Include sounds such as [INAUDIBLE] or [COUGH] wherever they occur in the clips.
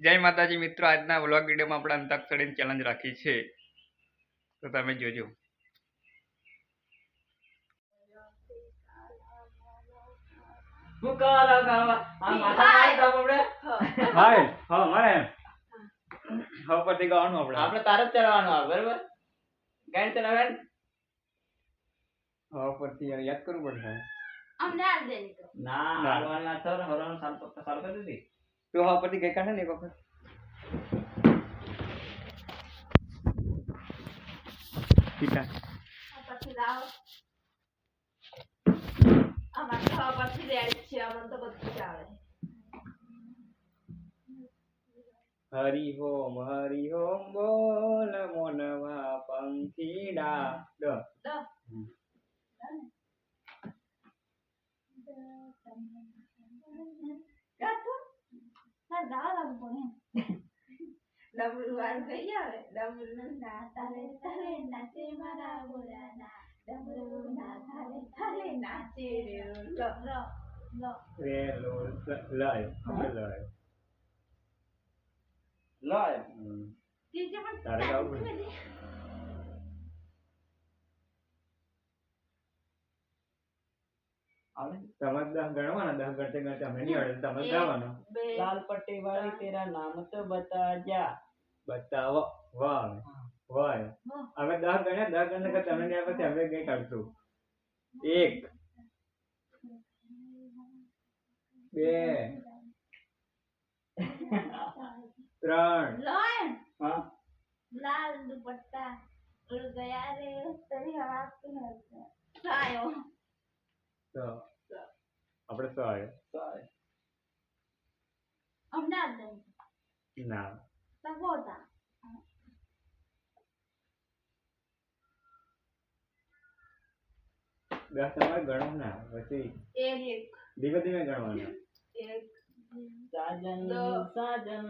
જય માતાજી મિત્રો આજના વ્લોગ વિડીયોમાં આપણે અંતાક્ષરીની ચેલેન્જ રાખી છે. તો તમે જોજો. આપણે? હા પરથી ગાવાનું આપણે. આપણે તારે જ ચલાવવાનું આવે બરાબર? ગાડી ચલાવે? પરથી યાદ કરવું પડશે. ના ના. હાલવાનું ના થયો ને હરવાનું સાલ સાલ કરી દીધી તું હા પરથી ગઈ કાઢે ને એક વખત ઠીક આ પછી લાવો અમારે તો આ પછી રેડી છે અમને તો બધું જ આવડે હરી ઓમ હરી ઓમ બોલ મોનવા પંખીડા ડ તો ગાતો તાર પડે ડબલ વાર ગઈ આવે ડબલ ના તારે તારે નાચે મારા બોલાના. ડબલ ના તારે તારે નાચે રે લો લો લો. રે લો લય લય. લાય. પણ તારે ગાવું તારે આવે તમારે દસ ગણવાના? દસ ગણતે ગણતે અમે નહીં આવડે. તમે ગાવાનો લાલ પટ્ટી વાળી તેરા નામ તો બતા બતાવો. વાહ વાહ. વાહ. અમે દસ ગણ્યા? દસ ગણને કે તમે નહીં પછી અમે કઈ કાઢશું એક. બે. ત્રણ. હા. લાલ દુપટ્ટા. ગયા રે તરી હવા સાયો તો આપણે સો આવ્યો સાય અમદાવાદ ના. તગોતા દસ તમારે ગણો ના પછી એક. ધીમે ધીમે ગણવાના. એક. સાજન સાજન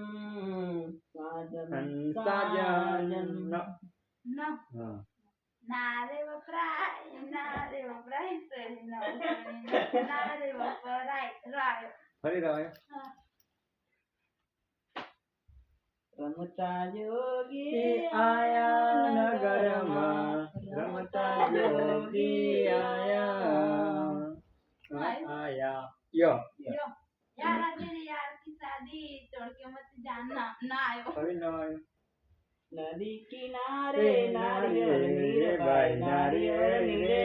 સાજન સાજન ન. હા. ના રે વપરાય ના રે વપરાય સરી ન ના રે વપરાય રાય ફરી રહ્યો હા. રમતા જોગી આયા નગરમાં રમતા જોગી આયા આયા યો નદી કિનારે નારિયેળ નીરભાઈ નારિયેળ નીરે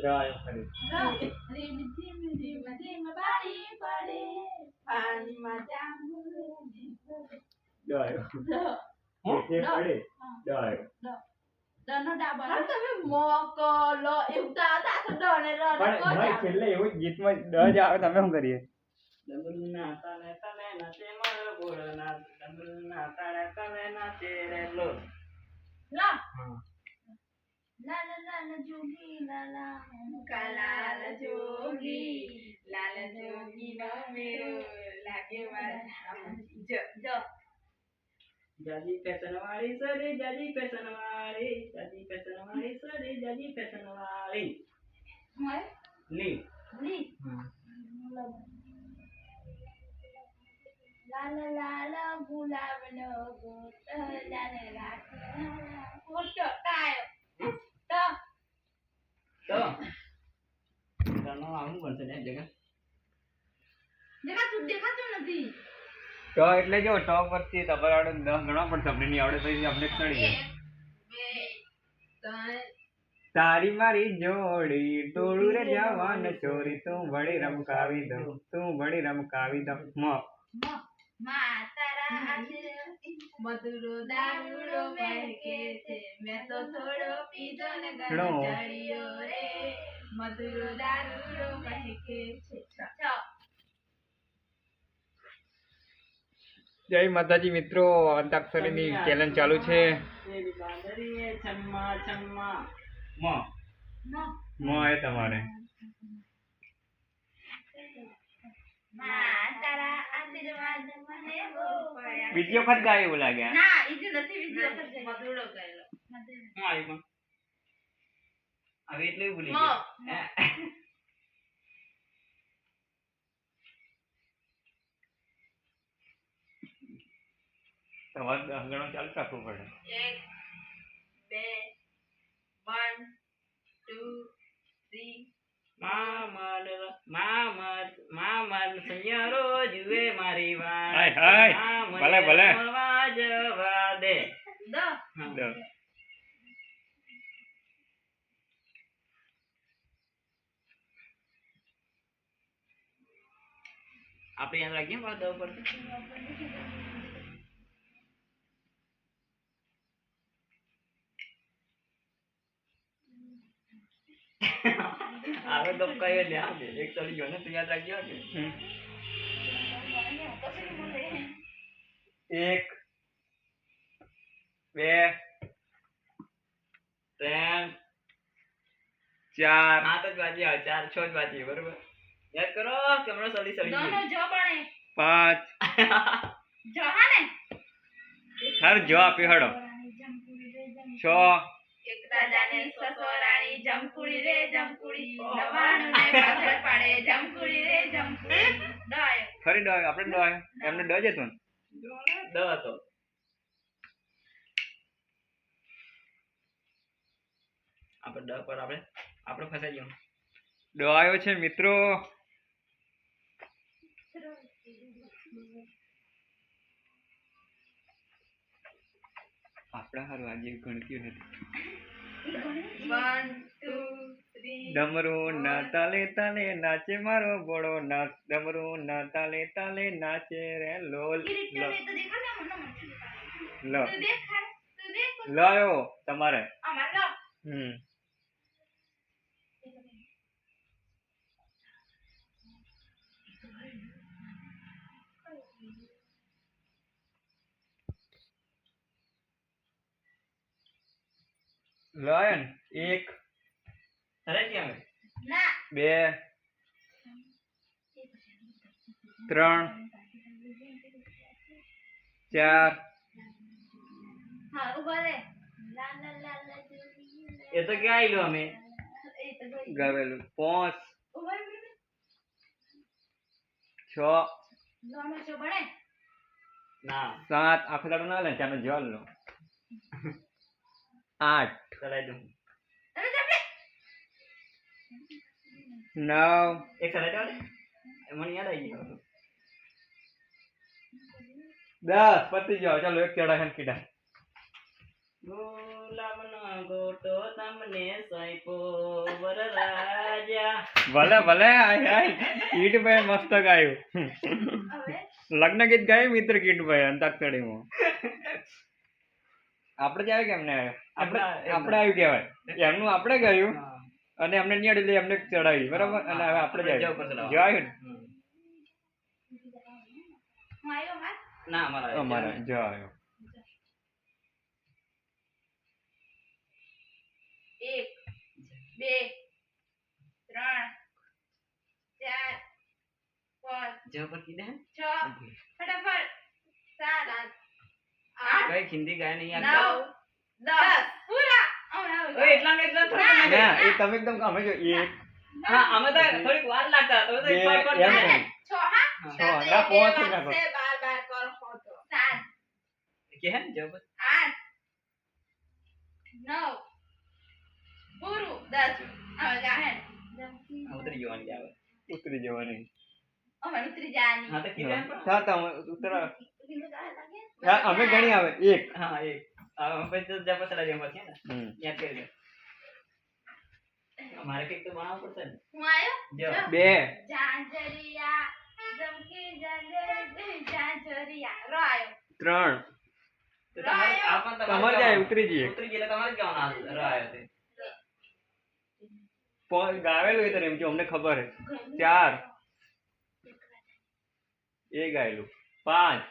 રાયો ફરી રીમ ધીમ ધીમ ધીમ બાળી પડે પાણીમાં જાંબુ ડાયો લો જે પડે ડાયો દનો ડાબા હા તમે મોકલો એવું તો આતા તો ડોને પણ રડો ભાઈ છેલ્લે એવું જ ગીતમાં ડ જ આવે તમે શું કરીએ ડમરુના તાણે તને નાચે મારો ભોળાનાથ ડમરુના તાણે તને નાચે રે લો. લા. લાલ લાલ જોગી લાલા કાલાલ જોગી લાલ જોગી નો મેરો લાગે મારા જો જો. જાજી પેશન વાળી સરી જાજી પેશન વાળી જાજી પેશન વાળી સરી જાજી પેશન વાળી. હોય? ની ની લી લાલ એટલે જો ટો પરથી તમારે આવડે દસ ગણવા પણ તમને નહીં આવડે તો અમને ચડી જાય તારી મારી જોડી ટોળું રે જવાન, ચોરી, તું વળી રમકાવી દઉં, તું વળી રમકાવી દઉં. મ. મધુરો દારૂડો મહેકે છે. મેં તો થોડો પીધો ને ગળો ચડ્યો રે. મધુરો દારૂડો મહેકે છે. જય માતાજી મિત્રો અંતાક્ષરીની ચેલેન્જ ચાલુ છે. તમારે મા તારા આશીર્વાદ મને બહુ પડ્યા બીજી વખત ગાય એવું લાગે ના ઈજો નથી બીજી વખત મધુરો ગયેલો. શું આવ્યું હવે એટલે ભૂલી મ. ગયો. હે? ચાલુ રાખવું પડે. એક બે વન ટુ થ્રી. મામર સૈયારો જુએ મારી વાત હાય, હાય. ભલે, ભલે. મળવા જવા દે. દ. આપણે યાદ રાખીએ પાછા દવ પર આવે તો કઈ લે આવજે એક ચડી ગયો ને તું યાદ રાખજો કે? એક બે ત્રણ ચાર. સાત જ બાજી આવે ચાર છ જ બાજી બરોબર? યાદ કરો કેમરો સળી સળી સડી જો બને પાંચ. જો હા ને. હાર જો આપ્યો હડો. છ. એક રાજાને સસરાણી જમકુડી રે જમકુડી નવાણું ને પાછળ પાડે જમકુડી રે જમકુડી. ડાય ફરી ડ આપણે ડ એમને ડ જ હતું. આપણે ડ પર આપણે આપણે ફસાઈ ગયો. ડો આવ્યો છે મિત્રો. આપણા હારું આજે ગણતી નથી. ડમરો ના તાલે તાલે નાચે મારો બોળો નાચ. ડમરું ના તાલે તાલે નાચે રે લોલ. લો. ને લાયો તમારે. હમ. લાયો ને એક. અરે ક્યાં બે. ત્રણ. ચાર. એ તો ક્યાં આવેલું અમે? ગાવેલું. પાંચ. છ. ના. સાત. આખો દાડો ના લે ચાનો જલ લો. આઠ. ચલાઈ દઉં. નવ. એક ચલાઈ દો ને. મને યાદ આવી ગયો દસ. પતી જાઓ. ચાલો એક ચડા ખાન કીડા ગોટો તમને ભલે ભલે. આય આય. કીટભાઈ મસ્ત ગાયું. લગ્ન ગીત ગાયું મિત્ર કીટભાઈ અંતાક્ષરીમાં. [LAUGHS] આપણે જ કેમ ને એમને? આપણે આપણે આવ્યું કહેવાય એમનું આપણે ગયું અને એમને નિયડ એટલે એમને ચડાવી બરાબર? અને હવે આપણે જ આપણે જવું પડશે આવ્યું લાવવા. જો આવ્યું ને? અમારા અમારે જો આવ્યો. એક બે ત્રણ ચાર પાંચ જે ઉપર કીધા છ ફટાફટ સાત આઠ કઈ હિન્દી ગાય નહીં યાદ દસ પૂરા હવે હવે ઓય એટલા ને એટલા થોડા ના. ના એ તમે એકદમ અમે જો એક. હા અમે તો થોડીક વાર લાગતા તો તો એક વાર એમ છ હા? છ ના પાંચ જ નાખો બાર બાર કર હોતો સાત. કે હે ને આઠ. નવ. પૂરું દસ. હવે ગાહે ઉતરી જવાની આવે. ઉતરી જવાની. હવે ઉતરી જવાની. હા તો કીધા હા તમે ઉતરા. બીજું ગાહે લાગે. હા અમે ઘણી આવે. એક. હા એક. છે. બે. ઝાંઝરિયા જમકી ઝાંઝર ઝાંઝરિયા. રો આયો ત્રણ. તમારે તમારે જાય ઉતરી જઈએ. ઉતરી ગયેલા તમારે જ ગાવાના ર આવ્યો ગાવેલું એ તો એમ કે અમને ખબર હે. ચાર. એ ગાયેલું. પાંચ.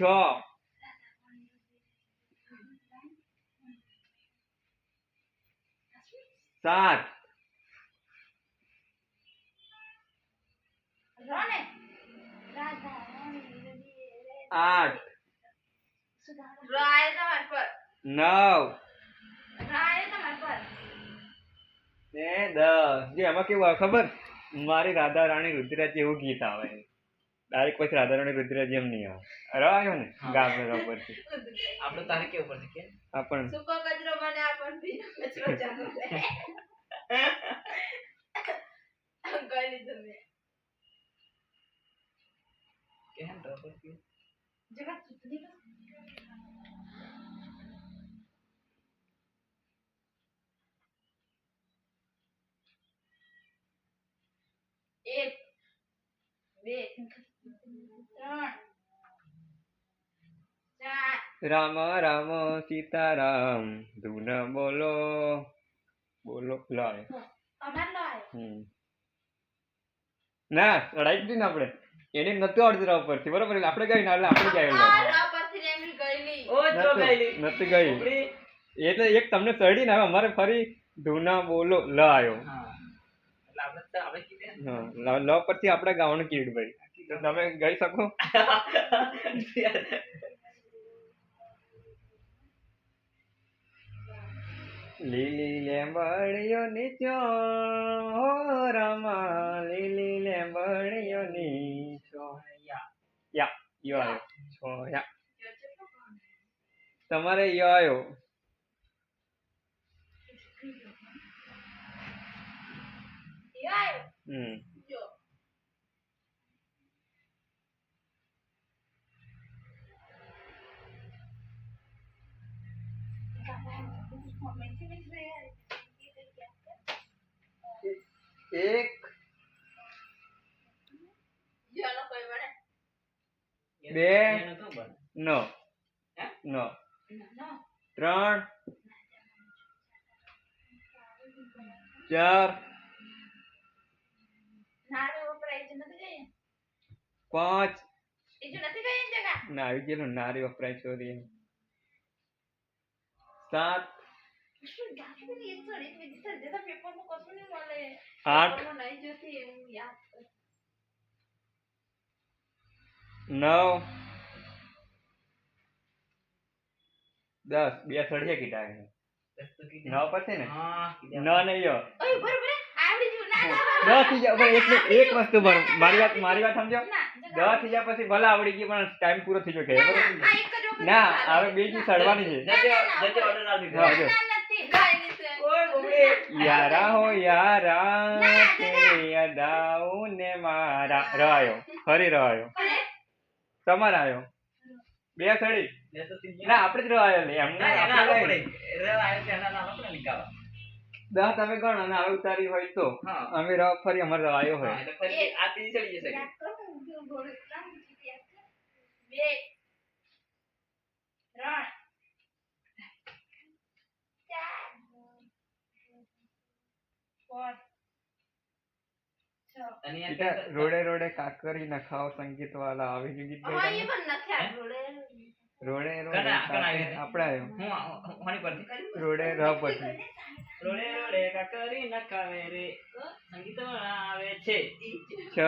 છ. સાત. આઠ. નવ. ને દસ. જે એમાં કેવું આવે ખબર? મારી રાધા રાણી રુદ્રાજ એવું ગીત આવે. ડાયરેક્ટ પછી રાધા રાણી રુદ્રાજ એમ નહીં આવે. રહ્યો ને હા. ગામ પરથી. આપણે તારે કેવું પડશે કે? આપણ પણ સૂકો કચરો મને આપણ ભીનો કચરો ચાલુ રહે. કહી લીધું મેં કે જગત તો પછી જગા ચૂંટણી એક બે ત્રણ ચાર રામ રામ સીતારામ. ધૂન બોલો. બોલો લાય. ના લડાઈ જ ને આપણે. એને નતું આવડતું રાવ પરથી. બરોબર આપણે ગઈ ના એટલે આપણે ગયેલી. નથી ગઈ. એટલે એક તમને સડી ને અમારે ફરી ધૂના બોલો લ આવ્યો હા. એટલે આપણે તો આપણે કીધે હા લ- પરથી આપણે ગાવાનું કીધું ભાઈ. તો તમે ગઈ શકો? [LAUGHS] લીલી લેંબડીઓ ની ચો હો રમા લીલી લેંબડીઓ નીચો. યા યા આવ્યો. છો યા. તમારે યો આવ્યો. હમ. એક. બે. નો. નો. ત્રણ. ચાર. પાંચ. ના આવી ગયેલું નારી વપરાય છોરી સાત. ગાંઠની એક થોડી બીજી થઈ જતા પેપરમાં કશું નહીં મળે આઠ પેપરમાં નહીં જોતી એવું યાદ કર. નવ દસ બે સળિયા કીધા એને. દસ તો કીધે. નવ પછી ને હા કીધે. ન નહીં યો ઓય બરોબર આવડી ગયું ના ના દસ થઈ જાય પણ એક એક વસ્તુ ભણ મારી વાત મારી વાત સમજો ના જગા દસ થઈ જાય પછી ભલે આવડી ગઈ પણ ટાઈમ પૂરો થઈ ગયો કે ના, બરોબર ના, આ એક જ વખત ના ચાલે. હવે બીજી સડવાની છે યારા હો યારા તેરી અદાઉ ને મારા. રહ્યો ફરી રહ્યો તમાર આવ્યો. બે સડી. ના આપણે જ રહ્યો લે. એમ ના, એના આપણે. છે, એના નામ આપણે નિકાળવા. દસ તમે ગણો અને હવે ઉતારી હોય તો. અમે રવા ફરી અમારે રવાયો હોય. આ ત્રીજી ચડી જશે. બે. ત્રણ ચાર રોડે રોડે કાકરી નખાવ સંગીત વાળા આવી ગયું ગીત હા, એ પણ રોડે રોડે કના- કના કાકરી- આવ્યું? આપણે આવ્યો હું પરથી? રોડે ર પછી રોડે રોડે કાકરી નખાવે રે. સંગીત આવે છે. છ.